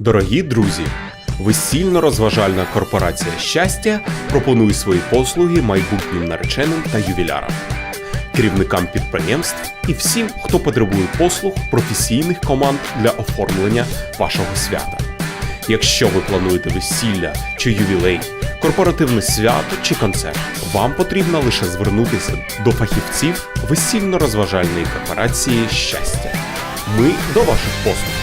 Дорогі друзі, весільно-розважальна корпорація щастя пропонує свої послуги майбутнім нареченим та ювілярам, керівникам підприємств і всім, хто потребує послуг професійних команд для оформлення вашого свята. Якщо ви плануєте весілля чи ювілей, корпоративне свято чи концерт, вам потрібно лише звернутися до фахівців весільно-розважальної корпорації щастя. Ми до ваших послуг.